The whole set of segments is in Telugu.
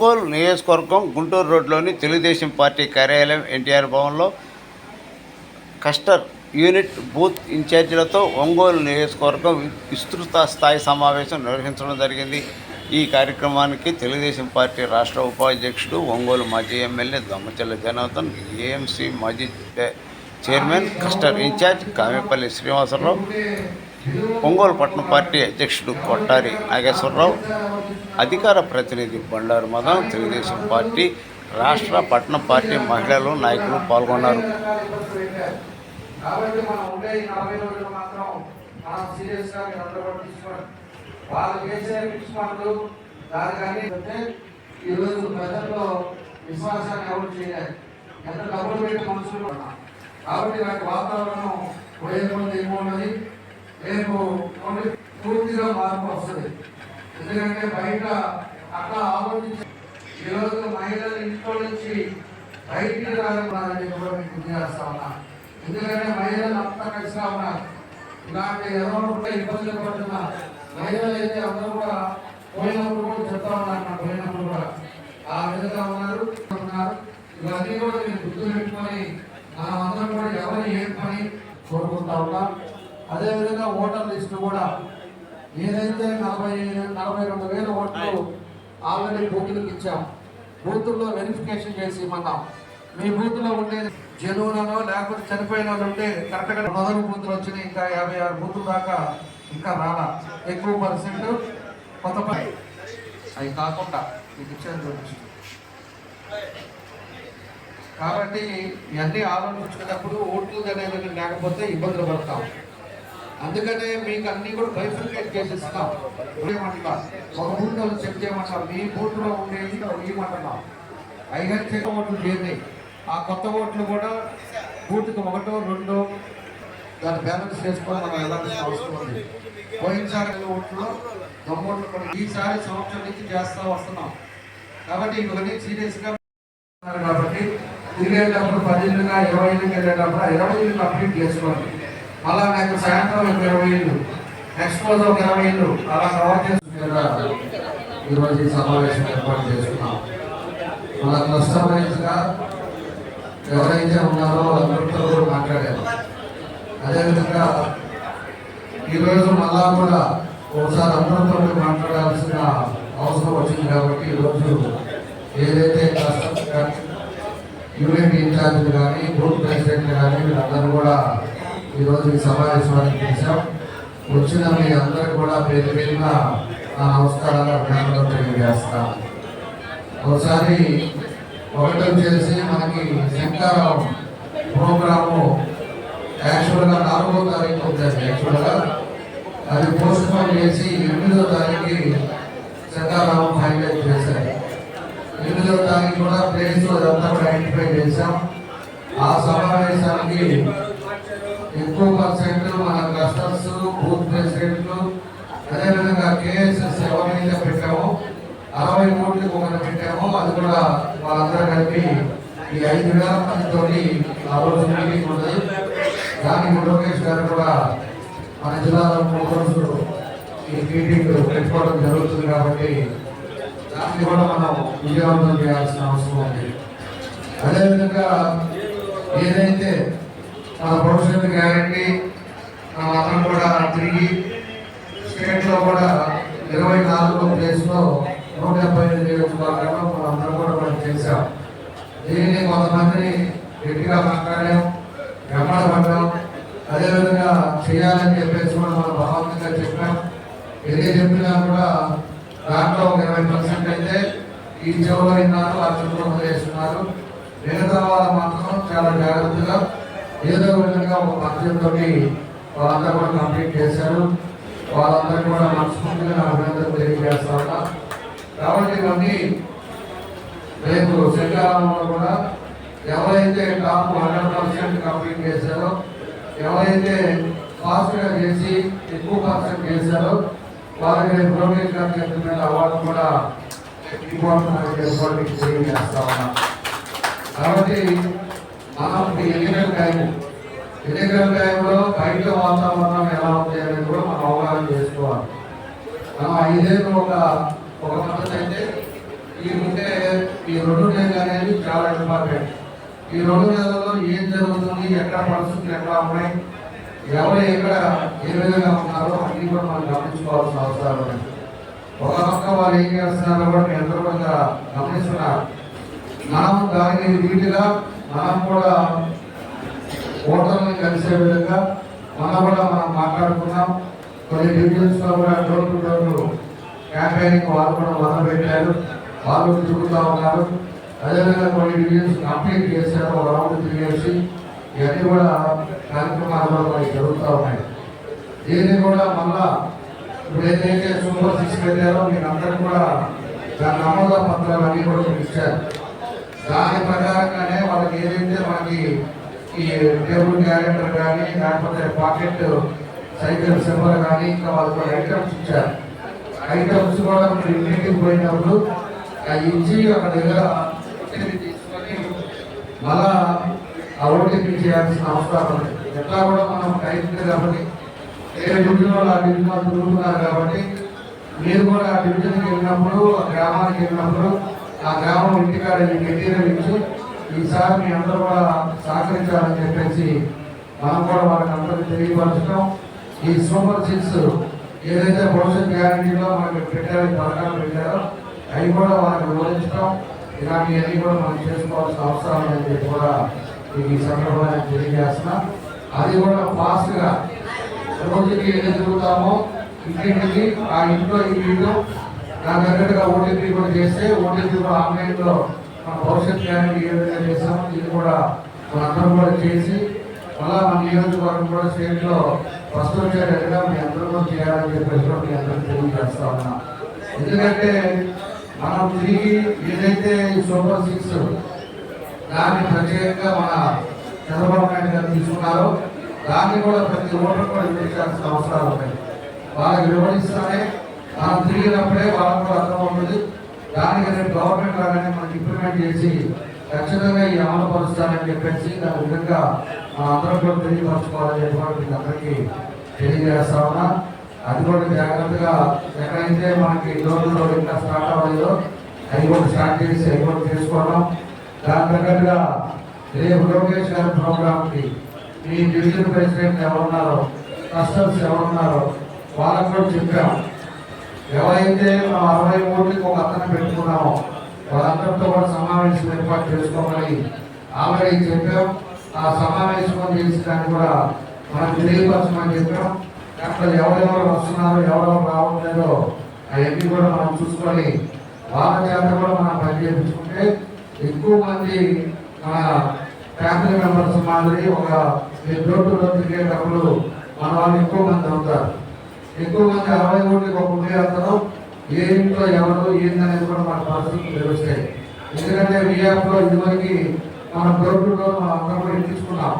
ఒంగోలు నియోజకవర్గం గుంటూరు రోడ్లోని తెలుగుదేశం పార్టీ కార్యాలయం ఎన్టీఆర్ భవన్లో కస్టర్ యూనిట్ బూత్ ఇన్ఛార్జీలతో ఒంగోలు నియోజకవర్గం విస్తృత స్థాయి సమావేశం నిర్వహించడం జరిగింది. ఈ కార్యక్రమానికి తెలుగుదేశం పార్టీ రాష్ట్ర ఉపాధ్యక్షుడు ఒంగోలు మాజీ ఎమ్మెల్యే దొమ్మచెల్ల జనార్దన్ ఏఎంసీ మాజీ chairman cluster in charge Kamepalli Srinivasarao Ongole పట్టణ పార్టీ అధ్యక్షుడు కొట్టారి నాగేశ్వరరావు అధికార ప్రతినిధి బండారు మదన్ తెలుగుదేశం పార్టీ రాష్ట్ర పట్టణ పార్టీ మహిళలు నాయకులు పాల్గొన్నారు. కాబట్టి ప్రజల్లో విశ్వాసాన్ని ఎవరు ఎంత డబ్బులు పెట్టి మనుషులు కాబట్టి వాటి వాతావరణం పోయే కొద్ది ఏమో రేపు పూర్తిగా మార్పు వస్తుంది. ఎందుకంటే బయట అట్లా ఆలోచించి ఈరోజు మహిళలు ఇంట్లో నుంచి బయటికి రాగలన్నారని కూడా మీకు గుర్తు ఉన్నా. ఎందుకంటే మహిళలు అంతా కలిసిగా ఉన్నారు. ఇలాంటి ఎవరో కూడా ఇబ్బందులు పడుతున్న మహిళలు అయితే అందరూ కూడా పోయినప్పుడు కూడా చెప్తా ఉన్నారు నా పోయినప్పుడు కూడా. ఆ విధంగా ఉన్నారు ఉన్నారు. ఇవన్నీ కూడా మీరు గుర్తు పెట్టుకొని మనం అందరం కూడా ఎవరు ఏం పని కోరుకుంటా ఉన్నాం అదేవిధంగా ఓటర్ లిస్టు కూడా ఏదైతే నలభై నలభై రెండు వేల ఓట్లు ఆల్రెడీ బూతులకు ఇచ్చాం బూతుల్లో వెరిఫికేషన్ చేసి ఇమ్మన్నాం మీ బూత్లో ఉండే జనువులలో లేకపోతే చనిపోయిన వాళ్ళు ఉంటే కరెక్ట్గా మొదలు బూతులు వచ్చినాయి ఇంకా యాభై ఆరు బూతుల దాకా ఇంకా రాలా. ఎక్కువ పర్సెంట్ కొత్త అవి కాకుండా మీకు ఇచ్చాను చూపించు కాబట్టి ఇవన్నీ ఆలోచించుకున్నప్పుడు ఓట్లు అనేది లేకపోతే ఇబ్బందులు పడతాం. అందుకనే మీకు అన్ని కూడా బైఫికేట్ చేసిస్తాం ఏమంటున్నా ఒక బూట్లో చెక్ చేయమంటాం మీ బూట్లో ఉండేది ఇవ్వమంటున్నాం ఐదు చెక్ ఓట్లు చేయండి ఆ కొత్త ఓట్లు కూడా బూట్కి ఒకటో రెండో దాన్ని బ్యాలెన్స్ చేసుకొని మనం వెళ్ళాల్సిన అవసరం ఉంది. పోయినసారి ఓట్లు దొంగోట్లు కూడా ఈసారి సంవత్సరం నుంచి చేస్తా వస్తున్నాం. కాబట్టి ఇవన్నీ సీరియస్గా ఉన్నారు కాబట్టి తిరిగేటప్పుడు పదిహేనుగా ఇరవై ఏళ్ళకి వెళ్ళేటప్పుడు ఇరవై ఏళ్ళు కంప్లీట్ చేసుకోండి. మళ్ళా నాకు సాయంత్రం ఒక ఇరవై ఏళ్ళు. నెక్స్ట్ రోజు ఒక ఇరవై ఏళ్ళు. అలా కవర్ చేసుకునేలా ఈరోజు ఈ సమావేశం ఏర్పాటు చేసుకున్నాం. మన క్లస్టర్ వైజ్గా ఎవరైతే ఉన్నారో అందరితో కూడా మాట్లాడారు. అదేవిధంగా ఈరోజు మళ్ళా కూడా ఒకసారి అందరితో మాట్లాడాల్సిన అవసరం వచ్చింది కాబట్టి ఈరోజు ఏదైతే క్లస్టర్ కానీ యూనిట్ ఇన్ఛార్జ్ కానీ గ్రూప్ ప్రెసిడెంట్ కానీ వీళ్ళందరూ కూడా ఈరోజు ఈ సమావేశానికి పిలిచాం. వచ్చిన మీ అందరూ కూడా పేరు పేరున నా నమస్కారాలు అభినందనలు తెలియజేస్తాం. ఒకసారి ఒకటం చేసి మనకి శంకారం ప్రోగ్రాము యాక్చువల్గా నాలుగో తారీఖు ఉందండి. యాక్చువల్గా అది పోస్ట్ పోన్ చేసి ఎనిమిదో తారీఖు శంకారామం హైలైట్ చేశారు. ఎనిమిదో తారీఖు కూడా ప్లేస్ అదంతా కూడా ఐడెంటిఫై చేశాం. ఆ సమావేశానికి ఎక్కువ పర్సెంట్ మన క్లస్టర్స్ బూత్ ప్రెసిడెంట్లు అదేవిధంగా కేఎస్ఎస్ ఎవరైతే పెట్టామో. అరవై కోట్లకు ఒకటి పెట్టామో. అది కూడా వాళ్ళందరూ కలిపి ఈ ఐదు వేల మందితో ఆ రోజు మీటింగ్ ఉంటుంది దానికి లోకేష్ గారు కూడా మన జిల్లాలో మూడు రోజులు ఈ మీటింగ్ పెట్టుకోవడం జరుగుతుంది కాబట్టి దాన్ని కూడా మనం విజయవంతం చేయాల్సిన అవసరం ఉంది. అదేవిధంగా ఏదైతే మన భవిష్యత్తు గ్యారంటీ మనం కూడా తిరిగి స్టేట్లో కూడా ఇరవై నాలుగో ప్లేస్లో నూట డెబ్బై ఐదు నియోజకవర్గాల్లో మనం అందరం కూడా మనం చేశాం. దీనిని కొంతమందిని గట్టిగా మాట్లాడాం వెంబడబడ్డాం అదేవిధంగా చేయాలని చెప్పేసి కూడా మనం బలవంతంగా చెప్పాం. ఏది చెప్పినా కూడా దాంట్లో ఒక ఇరవై పర్సెంట్ అయితే ఈ చెవులో విన్నారు ఆ చెవులో వదిలేస్తున్నారు. మిగతా వాళ్ళు మాత్రం చాలా జాగ్రత్తగా ఏదో విధంగా ఒక పద్ధతితో వాళ్ళందరూ కూడా కంప్లీట్ చేశారు. వాళ్ళందరూ కూడా మనస్ఫూర్తిగా నా అభినందనలు తెలియజేస్తాను కాబట్టి ఇవన్నీ రేపు శంకరామంలో కూడా ఎవరైతే టాప్ హండ్రెడ్ పర్సెంట్ కంప్లీట్ చేశారో ఎవరైతే ఫాస్ట్గా చేసి ఎక్కువ పర్సెంట్ చేశారో వారికి రేపు లోకేష్ గారు అవార్డు కూడా ఇవ్వడం తెలియజేస్తా ఉన్నాం. కాబట్టి మనం ఎన్నికల టైం ఎన్నికల టైంలో బయట వాతావరణం ఎలా ఉంది అనేది కూడా మనం అవగాహన చేసుకోవాలి. మనం ఐదేళ్ళు ఒక ఒక పద్ధతి అయితే ఈ ఉంటే ఈ రెండు నెలలు అనేది చాలా ఇంపార్టెంట్. ఈ రెండు నెలల్లో ఏం జరుగుతుంది ఎక్కడ పరిస్థితులు ఎక్కడ ఉన్నాయి ఎవరు ఎక్కడ ఏ విధంగా ఉన్నారో అన్ని కూడా మనం గమనించుకోవాల్సిన అవసరం ఉంది. ఒక పక్క వాళ్ళు ఏం చేస్తున్నారో కూడా నిరంతరంగా గమనిస్తున్నారు. మనం దానికి వీటిగా మనం కూడా ఓటర్ని కలిసే విధంగా మనం కూడా మనం మాట్లాడుకున్నాం. కొన్ని డివిజన్స్లో కూడా డోర్ టు డోర్ క్యాంపెయినింగ్ వాళ్ళు కూడా మొదలు పెట్టారు. వాళ్ళు తిరుగుతూ ఉన్నారు. అదేవిధంగా కొన్ని డివిజన్స్ కంప్లీట్ చేశారు. ఒక రౌండ్ తిరిగేసి ఇవన్నీ కూడా కార్యక్రమాలు మనకి జరుగుతూ ఉన్నాయి. దీన్ని కూడా మళ్ళా ఇప్పుడు ఏదైతే సూపర్ సిక్స్ పెట్టారో మీరు అందరికీ కూడా దాని నమోదా పత్రాలు అన్నీ కూడా ఇచ్చారు. దాని ప్రకారంగానే వాళ్ళకి ఏదైతే మనకి ఈ టేబుల్ క్యాలెండర్ కానీ లేకపోతే పాకెట్ సైకిల్ సింబల్ కానీ ఇంకా వాళ్ళకి ఐటమ్స్ ఇచ్చారు. ఐటమ్స్ కూడా మీరు ఇంటికి పోయినప్పుడు అవి ఇచ్చి ఒక దగ్గర తీసుకొని మళ్ళా ఆ ఓటీపీ చేయాల్సిన అవసరం ఉంది. ఎట్లా కూడా మనం టైం కాబట్టి ఏ డివిజన్ వాళ్ళు ఆ డివిజన్ వాళ్ళు తిరుగుతున్నారు కాబట్టి మీరు కూడా ఆ డివిజన్కి వెళ్ళినప్పుడు ఆ గ్రామానికి వెళ్ళినప్పుడు ఆ గ్రామం ఇంటికాడ మెటీరియల్ ఇచ్చి ఈసారి మీ అందరూ కూడా సహకరించాలని చెప్పేసి మనం కూడా వాళ్ళకి అందరికీ తెలియపరచడం ఈ సూపర్ సిక్స్ ఏదైతే భవిష్యత్ గ్యారంటీలో మనకి పెట్టారు పథకాలు పెట్టారో అవి కూడా వాళ్ళకి వివరించడం. ఇలాంటివన్నీ కూడా మనం చేసుకోవాల్సిన అవసరం అనేది కూడా ఈ సందర్భంగా నేను తెలియజేస్తున్నా. అది కూడా ఫాస్ట్గా రోజుకి ఎన్ని తిరుగుతామో ఇంటింటికి ఆ ఇంట్లో ఈ ఇల్లు దాని తగ్గట్టుగా ఓటీపీ కూడా చేస్తే ఓటీపీ కూడా ఆన్లైన్లో మన భవిష్యత్ గ్యారంటీ ఏ విధంగా చేస్తామో ఇది కూడా మనందరం కూడా చేసి మళ్ళా మన నియోజకవర్గం కూడా స్టేట్లో ఫస్ట్ వచ్చేటట్టుగా మీ అందరూ కూడా చేయాలని చెప్పేసి మీ అందరూ తెలియజేస్తా ఉన్నా. ఎందుకంటే మనం తిరిగి ఏదైతే ఈ సూపర్ సిక్స్ దాన్ని ప్రత్యేకంగా మన చంద్రబాబు నాయుడు గారు తీసుకున్నారో దాన్ని కూడా ప్రతి ఓటర్ కూడా వివరించాల్సిన అవసరాలు ఉన్నాయి. వాళ్ళకి వివరిస్తానే మనం తిరిగినప్పుడే వాళ్ళకు కూడా అర్థమవుతుంది దానికి రేపు గవర్నమెంట్ రాగానే మనకి ఇంప్లిమెంట్ చేసి ఖచ్చితంగా ఈ అమలు పరుస్తారని చెప్పేసి దాని విధంగా మన అందరం కూడా తెలియపరచుకోవాలని చెప్పి మీకు అందరికీ తెలియజేస్తా ఉన్నా. అది కూడా జాగ్రత్తగా ఎక్కడైతే మనకి లోన్లో ఇంకా స్టార్ట్ అవ్వలేదో అవి కూడా స్టార్ట్ చేసి అవి కూడా చేసుకోవడం దాని తగ్గట్టుగా రేపు లోకేష్ గారి ప్రోగ్రామ్కి మీ డివిజన్ ప్రెసిడెంట్ ఎవరున్నారో కస్టమ్స్ ఎవరున్నారో వాళ్ళకు కూడా చెప్పాం. ఎవరైతే మనం అరవై ఓట్లకి ఒక అతను పెట్టుకున్నామో వాళ్ళందరితో కూడా సమావేశం ఏర్పాటు చేసుకోమని ఆల్రెడీ చెప్పాం. ఆ సమావేశం చేసి దాన్ని కూడా మనం తెలియపరచమని చెప్పాం. దాంట్లో ఎవరెవరు వస్తున్నారో ఎవరెవరు రావట్లేదో అవన్నీ కూడా మనం చూసుకొని వాళ్ళ చేత కూడా మనం పనిచేయించుకుంటే ఎక్కువ మంది మన ఫ్యామిలీ మెంబర్స్ మాదిరి ఒక రోడ్డులో తిరిగేటప్పుడు మన వాళ్ళు ఎక్కువ మంది అవుతారు. ఎక్కువ మంది అరవై కోట్లకి ఒక ఉండే అతను ఏ ఇంట్లో ఎవరు ఏందనేది కూడా మన పరిస్థితులు తెలుస్తాయి. ఎందుకంటే విఆర్లో ఇదివరకు మన డోర్ టు మనం అందరం కూడా ఎక్కించుకున్నాం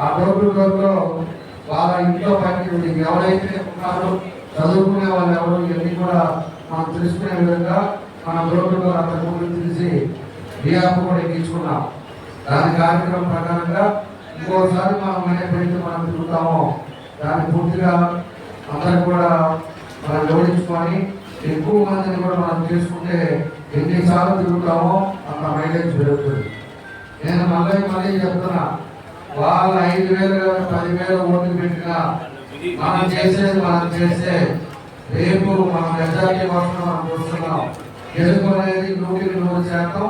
ఆ డోర్ టు లో వాళ్ళ ఇంట్లో పనికి ఎవరైతే ఉన్నారో చదువుకునే వాళ్ళు ఎవరు ఇవన్నీ కూడా మనం తెలుసుకునే విధంగా మన డోర్ టు డోర్ అంతకు ముందు తెలిసి విఆర్ కూడా ఎక్కించుకున్నాం దాని కార్యక్రమం ప్రకారంగా ఇంకోసారి మనం మనే మనం తిరుగుతామో దాన్ని పూర్తిగా అందరూ కూడా మనం జోడించుకొని ఎక్కువ మందిని కూడా మనం చేసుకుంటే ఎన్నిసార్లు తిరుగుతామో అంత మైలేజ్ పెరుగుతుంది. నేను మళ్ళీ మళ్ళీ చెప్తున్నా వాళ్ళు ఐదు వేలు కానీ పదివేలు ఓట్లు పెట్టినా మనం చేసేది మనం చేస్తే రేపు మనం మెజార్టీ కోసం మనం చూస్తున్నాం. గెలుపు అనేది నూటికి నూరు శాతం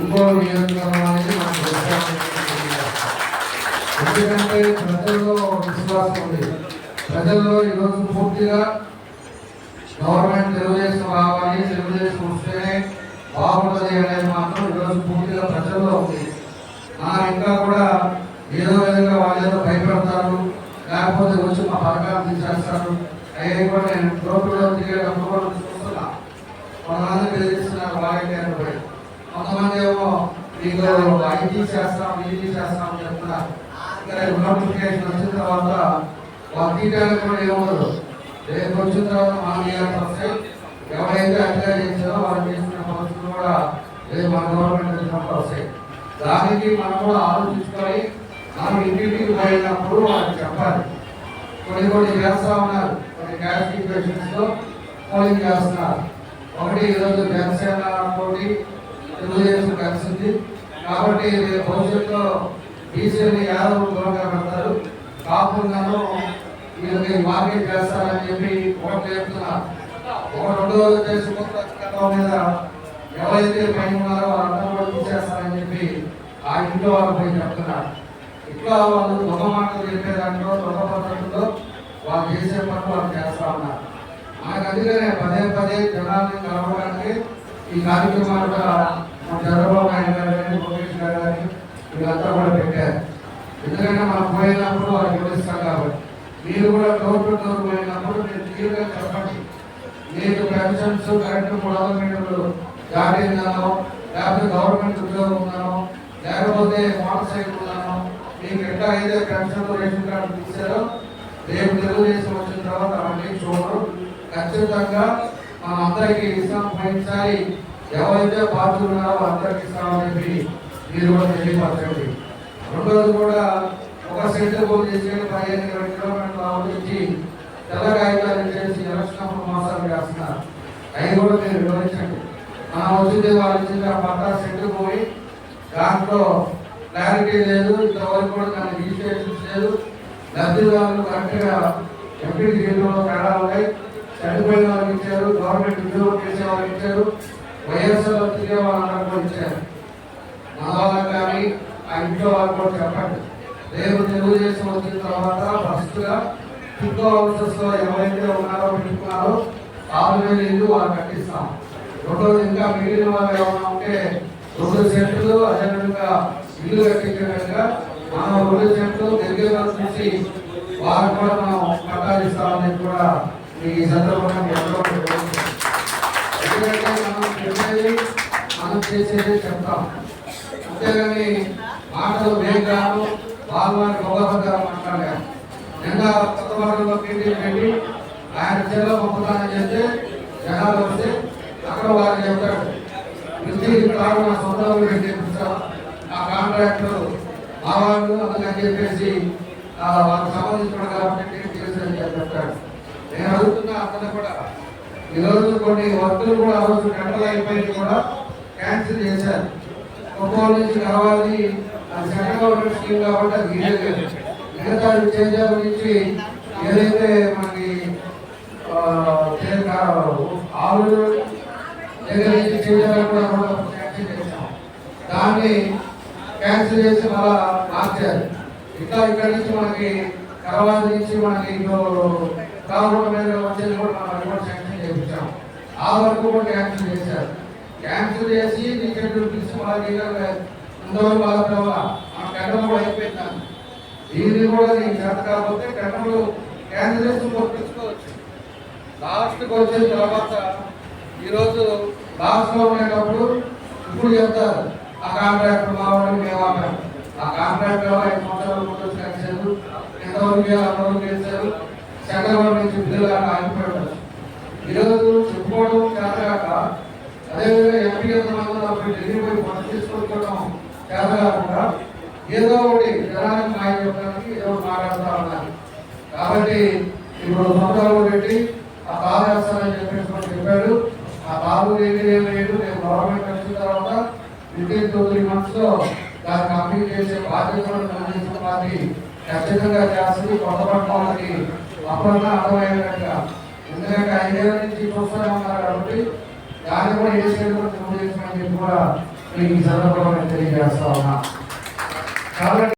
ఇంకో నియోజకవర్గం అనేది మనం ఎందుకంటే ప్రజల్లో విశ్వాసం ఉంది. ప్రజల్లో ఈరోజు పూర్తిగా గవర్నమెంట్ తెలుగుదేశం రావాలి తెలుగుదేశం వస్తేనే బాగుంటుంది అనేది మాత్రం ఈరోజు పూర్తిగా ప్రజల్లో ఉంది. ఆ ఇంకా కూడా ఏదో విధంగా వాళ్ళు ఏదో భయపడతారు లేకపోతే వచ్చి మా పథకాలు తీసేస్తారు. అవి కూడా నేను రోడ్డులో తిరిగేటప్పుడు కూడా చూస్తున్నా కొంతమంది తెలియజేస్తున్నారు వాలంటీర్లు పోయి కొంతమంది ఏమో మీకు ఐటీ చేస్తాం ఈటీ చేస్తాం అని చెప్తున్నారు. ఇక్కడ నోటిఫికేషన్ వచ్చిన తర్వాత వాళ్ళ తీయడానికి కూడా ఏమవుతుంది రేపు వచ్చిన తర్వాత ఎవరైతే అప్లై చేసారో వాళ్ళు చేసిన పరిస్థితులు కూడా రేపు మన గవర్నమెంట్ వచ్చినప్పుడు వస్తాయి. దానికి మనం కూడా ఆలోచించుకొని మనం ఇంటింటికి పోయినప్పుడు వాళ్ళకి చెప్పాలి. కొన్ని కొన్ని చేస్తా ఉన్నారు. కొన్ని క్యాస్ట్ పేషెంట్స్లో పోలింగ్ చేస్తున్నారు. ఒకటి ఈరోజు జనసేన తోటి తెలుగుదేశం కలిసింది. కాబట్టి రేపు భవిష్యత్తులో బీసీని యాదవ్ దూరంగా పెడతారు. వీళ్ళకి మార్కెట్ చేస్తారని చెప్పి ఒకటి చెప్తున్నారు ఒక రెండో మీద ఎవరైతే పైన ఉన్నారో వాళ్ళందరూ కూడా తీసేస్తారని చెప్పి ఆ ఇంట్లో వాళ్ళు పోయి చెప్తున్నారు. ఇట్లా వాళ్ళు దొంగ మాటలు చెప్పే దాంట్లో దొంగ పద్ధతుల్లో వాళ్ళు చేసే పనులు వాళ్ళు చేస్తా ఉన్నారు. మనకు అందుకనే పదే పదే జనాన్ని కలవడానికి ఈ కార్యక్రమాలు కూడా మన చంద్రబాబు నాయుడు గారు కానీ లోకేష్ గారు కానీ వీళ్ళంతా కూడా పెట్టారు. ఎందుకంటే మనం పోయినప్పుడు వాళ్ళు వివరిస్తాం కాబట్టి. మీరు కూడా డోర్ టు డోర్ పోయినప్పుడు మీరు క్లియర్గా చెప్పండి. మీకు పెన్షన్స్ కరెంట్ మూడు వందల మీటర్లు లేకపోతే గవర్నమెంట్ ఉద్యోగం ఉందనో లేకపోతే మోటార్ సైకిల్ ఉన్నాను మీకు ఎట్లా అయితే పెన్షన్ రేషన్ కార్డు తీసారో రేపు తెలుగుదేశం వచ్చిన తర్వాత అవన్నీ చూడరు. ఖచ్చితంగా మన అందరికీ ఇస్తాం. పోయినసారి ఎవరైతే బాధ్యులు ఉన్నారో అందరికి ఇస్తామని చెప్పి మీరు కూడా తెలియపరచండి. రెండోది కూడా ఒక సెంటర్ పోల్ చేసి పదిహేను ఇరవై కిలోమీటర్ల ఆలోచించి తెల్ల కాగితాలు చేసి ఎలక్షన్ అప్పుడు మోసాలు చేస్తున్నారు. అవి కూడా మీరు వివరించండి. మనం వచ్చింది వాళ్ళు ఇచ్చిన పట్టా సెంటర్ పోయి దాంట్లో క్లారిటీ లేదు ఇంతవరకు కూడా దానికి రిజిస్ట్రేషన్స్ లేదు. లబ్ధిదారులు కరెక్ట్గా ఎంపీ జీవితంలో తేడా ఉన్నాయి. చనిపోయిన వాళ్ళకి ఇచ్చారు గవర్నమెంట్ ఉద్యోగం చేసే వాళ్ళకి ఇచ్చారు వైఎస్ఆర్ తిరిగే వాళ్ళందరూ కూడా ఇచ్చారు. మా వాళ్ళకి కానీ ఆ ఇంట్లో వాళ్ళు కూడా చెప్పండి. రేపు తెలుగుదేశం వచ్చిన తర్వాత ఫస్ట్గా గా ఫుడ్ హౌసెస్ ఎవరైతే ఉన్నారో పెట్టుకున్నారో ఆరు వేల ఇల్లు వాళ్ళు కట్టిస్తాం. రెండోది ఇంకా మిగిలిన వాళ్ళు ఏమైనా ఉంటే రెండు సెంట్లు అదేవిధంగా ఇల్లు కట్టించినట్టుగా మనం రెండు సెంట్లు దగ్గర చూసి వాళ్ళు కూడా మనం కట్టాలిస్తామని కూడా ఈ సందర్భంగా ఎందుకంటే మనం చెప్పేది మనం చేసేది చెప్తాం. అంతేగాని మాటలు వేగాను వాళ్ళ వారి గొప్పగా మాట్లాడారు. నిన్న కొత్త వారిలో మీటింగ్ పెట్టి ఆయన జిల్లా పంపుతానని చేస్తే జనాలు వస్తే అక్కడ వారు చెప్తాడు ప్రతి కాదు నా సొంత ఊరు ఆ కాంట్రాక్టర్ మా వాళ్ళు అందుకని చెప్పేసి ఆ, వాళ్ళకి సంబంధించిన కాబట్టి తెలుసని చెప్తాడు నేను అడుగుతున్నా అతను కూడా ఈరోజు కొన్ని వర్కులు కూడా ఆ రోజు గంటలు అయిపోయి కూడా క్యాన్సిల్ చేశారు. ఒక్కోళ్ళ నుంచి కావాలి అది గవర్నమెంట్ స్కీమ్ కాబట్టి అది. మిగతా చేంజర్ నుంచి ఏదైతే మనకి ఆవులు దగ్గర నుంచి చేంజర్ కూడా క్యాన్సిల్ చేశాం. దాన్ని క్యాన్సిల్ చేసి మళ్ళా మార్చారు. ఇంకా ఇక్కడ నుంచి మనకి తర్వాత నుంచి మనకి కాకుండా మీద వచ్చేది కూడా మనం కూడా శాంక్షన్ చేయించాం. ఆ వరకు కూడా క్యాన్సిల్ చేశారు. క్యాన్సిల్ చేసి టికెట్ పిలిచి మళ్ళీ ఇంతవరకు వాళ్ళ ఆ టెండర్ కూడా అయిపోయింది దీన్ని కూడా నేను చేత కాకపోతే టెండర్లు క్యాన్సిల్ చేసి పంపించుకోవచ్చు లాస్ట్కి వచ్చిన తర్వాత ఈరోజు లాస్ట్లో ఉండేటప్పుడు ఇప్పుడు చెప్తారు ఆ కాంట్రాక్టర్ మా మేము ఆపాము. ఆ కాంట్రాక్టర్ ఐదు సంవత్సరాల ముందు కలిసారు ఎంతవరకు చేయాలి అంతవరకు చేశారు సెంట్రల్ గవర్నమెంట్ నుంచి బిల్లులు ఆగిపోయాడు. ఈరోజు చెప్పుకోవడం చేతగాక అదేవిధంగా ఎంపీ అప్పుడు ఢిల్లీ పోయి పని తీసుకొచ్చుకోవడం చేత కాకుండా ఏదో ఒకటి జనానికి న్యాయం చెప్పడానికి ఏదో ఒకటి మాట్లాడుతూ ఉన్నారు కాబట్టి ఇప్పుడు సొంతాలు పెట్టి ఆ తాను వేస్తానని చెప్పేసి చెప్పాడు. ఆ బాబు ఏది ఏం లేదు నేను గవర్నమెంట్ వచ్చిన తర్వాత వితిన్ టూ త్రీ మంత్స్ దాన్ని కంప్లీట్ చేసే బాధ్యతలను కూడా తెలుగుదేశం పార్టీ ఖచ్చితంగా చేస్తుంది. కొత్త పట్టణాలకి అప్పుడన్నా అర్థమయ్యేటట్టుగా. ఎందుకంటే ఐదేళ్ళ నుంచి చూస్తూనే ఉన్నారు కాబట్టి దాన్ని కూడా చేసేది కూడా తెలుగుదేశం చెప్పి కూడా మీకు ఈ సందర్భంగా తెలియజేస్తా ఉన్నా. కాబట్టి